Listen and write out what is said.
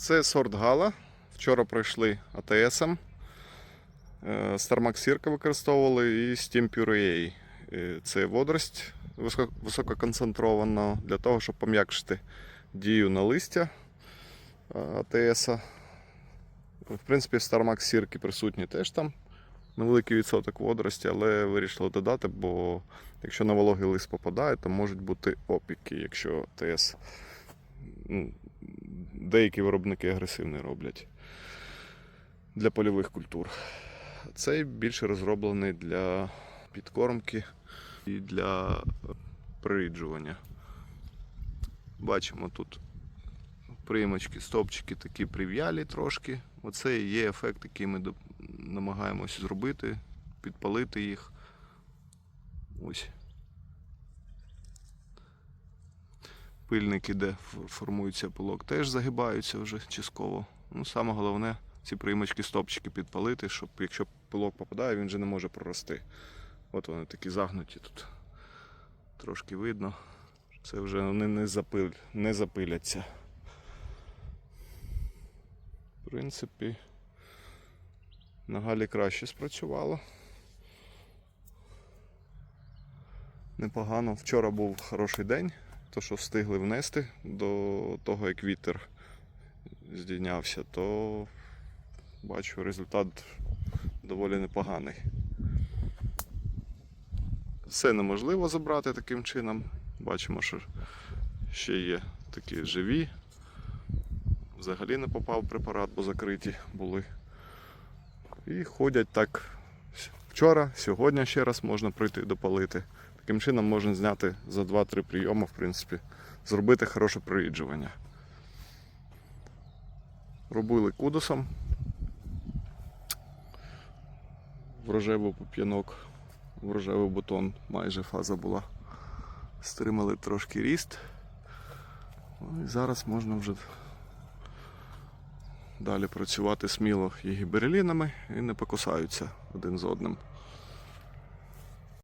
Це сорт Гала. Вчора пройшли АТСом. Стармак Сірка використовували і Steam Puree. Е, Це водорость висококонцентрована для того, щоб пом'якшити дію на листя АТС. В принципі, в Starmax сірки присутні теж там невеликий відсоток водорості, але вирішили додати, бо якщо на вологий лист попадає, то можуть бути опіки, якщо АТС деякі виробники агресивний роблять для польових культур. Цей більше розроблений для підкормки і для приріджування. Бачимо тут приймочки, стопчики такі прив'ялі трошки. Оце є ефект, який ми намагаємось зробити, підпалити їх. Ось. Пильники, де формується пилок, теж загибаються вже частково. Ну, саме головне ці приймочки, стопчики підпалити, щоб якщо пилок попадає, він вже не може прорости. От вони такі загнуті тут. Трошки видно. Це вже вони не, запиль, не запиляться. В принципі, на Галі краще спрацювало. Непогано. Вчора був хороший день, то що встигли внести до того, як вітер здійнявся, то бачу результат доволі непоганий. Все неможливо забрати таким чином. Бачимо, що ще є такі живі. Взагалі не попав препарат, бо закриті були. І ходять так вчора, сьогодні ще раз можна прийти допалити. Таким чином можна зняти за 2-3 прийоми, в принципі, зробити хороше проріджування. Робили кудосом. Врожевий пуп'янок, врожевий бутон, майже фаза була. Стримали трошки ріст. Ну, і зараз можна вже далі працювати сміло і гіберлінами і не покусаються один з одним.